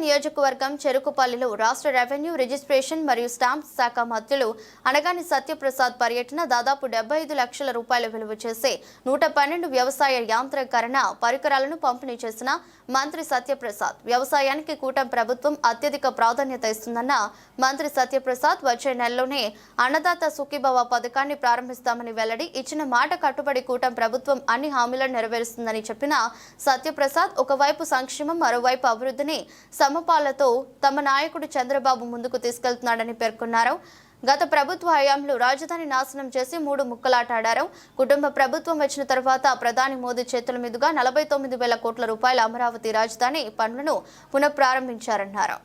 నియోజకవర్గం చెరుకుపల్లిలో రాష్ట్ర revenue registration మరియు స్టాంప్స్ శాఖ మంత్రులు అనగాని సత్యప్రసాద్ పర్యటన దాదాపు డెబ్బై ఐదు లక్షల రూపాయల విలువ చేసే నూట పన్నెండు వ్యవసాయ యాంత్రీకరణ పరికరాలను పంపిణీ చేసిన మంత్రి సత్యప్రసాద్. వ్యవసాయానికి కూటమి ప్రభుత్వం అత్యధిక ప్రాధాన్యత ఇస్తుందన్న మంత్రి సత్యప్రసాద్ వచ్చే నెలలోనే అన్నదాత సుఖీభవ పథకాన్ని ప్రారంభిస్తామని వెల్లడి ఇచ్చిన మాట కట్టుబడి కూటమి ప్రభుత్వం అన్ని హామీలను నెరవేరుస్తుందని చెప్పిన సత్యప్రసాద్ ఒకవైపు సంక్షేమం మరోవైపు అభివృద్ధిని సమపాలతో తమ నాయకుడు చంద్రబాబు ముందుకు తీసుకెళ్తున్నాడని పేర్కొన్నారు. గత ప్రభుత్వ హయాంలో రాజధాని నాశనం చేసి మూడు ముక్కలాటాడారు. కుటుంబ ప్రభుత్వం వచ్చిన తర్వాత ప్రధాని మోదీ చేతుల మీదుగా నలభై తొమ్మిది వేల కోట్ల రూపాయల అమరావతి రాజధాని పనులను పునఃప్రారంభించారన్నారు.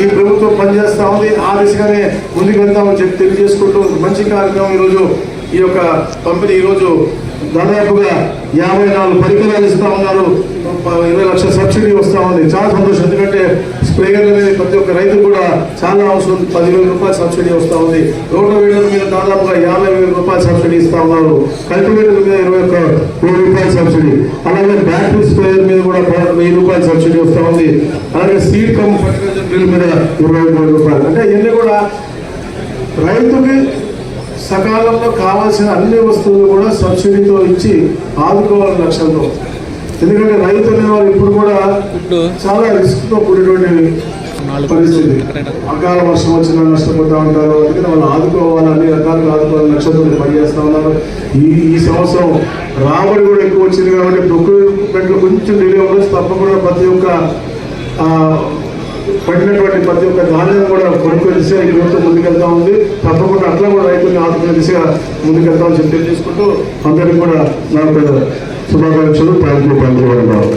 ఈ ప్రభుత్వం పనిచేస్తా ఉంది. ఆ దిశగానే ముందుకెళ్తామని చెప్పి తెలియజేసుకుంటూ మంచి కార్యక్రమం ఈరోజు ఈ యొక్క పంపిణీ ఈరోజు దాదాపుగా యాభై నాలుగు పరికరాలు ఇస్తా ఉన్నారు. ప- ఇరవై లక్షల సబ్సిడీ వస్తా ఉంది. చాలా సంతోషం. ఎందుకంటే స్ప్రేయర్ అనేది ప్రతి ఒక్క రైతు కూడా చాలా అవసరం. పదివేల రూపాయల సబ్సిడీ వస్తా ఉంది. రోడ్డు మీద దాదాపుగా యాభై వేల రూపాయల సబ్సిడీ ఇస్తా ఉన్నారు. కల్టివేటర్ మీద ఇరవై ఒక్క కోటి రూపాయల సబ్సిడీ. అలాగే బ్యాటరీ స్ప్రేయర్ మీద కూడా వెయ్యి రూపాయల సబ్సిడీ వస్తా ఉంది. అలాగే సీడ్ కమ్ ఫర్టిలైజర్ బిల్ మీద ఇరవై రూపాయలు. అంటే ఇవన్నీ కూడా రైతుకి సకాలంలో కావాల్సిన అన్ని వస్తువులు కూడా సబ్సిడీతో ఇచ్చి ఆదుకోవాలని లక్ష్యంతో. ఎందుకంటే రైతు అనేవారు ఇప్పుడు కూడా చాలా రిస్క్తో కూడినటువంటి పరిస్థితి. అకాల వర్షం వచ్చినా నష్టపోతా ఉంటారు. అందుకని వాళ్ళు ఆదుకోవాలి అన్ని రకాలుగా ఆదుకోవాలని లక్ష్యంతో పనిచేస్తా ఉన్నారు. ఈ ఈ సంవత్సరం రాబడి కూడా ఎక్కువ వచ్చింది కాబట్టి ప్రొక్యూర్మెంట్ కొంచెం డిలే ఉండొచ్చు. తప్పకుండా ప్రతి ఒక్క పడినటువంటి ప్రతి ఒక్క ధాన్యం కూడా కొనుక్కునే ఈ ప్రభుత్వం ముందుకెళ్తా ఉంది తప్పకుండా అట్లా కూడా రైతుల్ని ఆదుకునే దిశగా ముందుకెళ్తామని చెప్పి తెలియజేసుకుంటూ అందరికీ కూడా నాకు శుభాకాంక్షలు థ్యాంక్ యూ థ్యాంక్ యూ